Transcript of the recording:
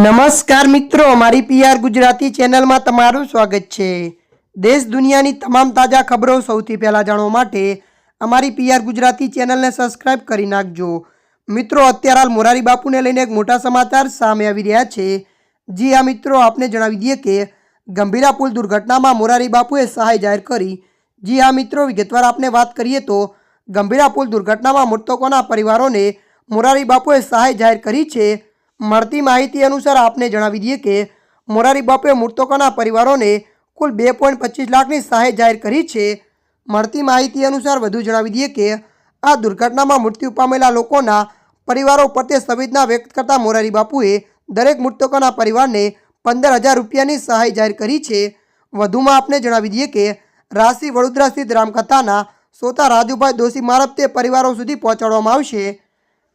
નમસ્કાર મિત્રો મારી પીઆર ગુજરાતી ચેનલમાં તમારું સ્વાગત છે. દેશ દુનિયાની તમામ તાજા ખબરો સૌથી પહેલાં જાણવા માટે અમારી પીઆર ગુજરાતી ચેનલને સબસ્ક્રાઇબ કરી નાખજો. મિત્રો, અત્યારે હાલ મોરારી બાપુને લઈને એક મોટા સમાચાર સામે આવી રહ્યા છે. જી આ મિત્રો, આપને જણાવી દઈએ કે ગંભીરા પુલ દુર્ઘટનામાં મોરારી બાપુએ સહાય જાહેર કરી. જી આ મિત્રો, વિગતવાર આપને વાત કરીએ તો ગંભીરા પુલ દુર્ઘટનામાં મૃતકોના પરિવારોને મોરારી બાપુએ સહાય જાહેર કરી છે. મળતી માહિતી અનુસાર આપને જણાવી દઈએ કે મોરારી બાપુએ મૃતકોના પરિવારોને કુલ બે પોઈન્ટ પચીસ લાખની સહાય જાહેર કરી છે. મળતી માહિતી અનુસાર વધુ જણાવી દઈએ કે આ દુર્ઘટનામાં મૃત્યુ પામેલા લોકોના પરિવારો પ્રત્યે સંવેદના વ્યક્ત કરતા મોરારી બાપુએ દરેક મૃતકોના પરિવારને પંદર હજાર રૂપિયાની સહાય જાહેર કરી છે. વધુમાં આપને જણાવી દઈએ કે રાશિ વડોદરા સ્થિત રામકથાના સોતા રાજુભાઈ દોશી મારફતે પરિવારો સુધી પહોંચાડવામાં આવશે.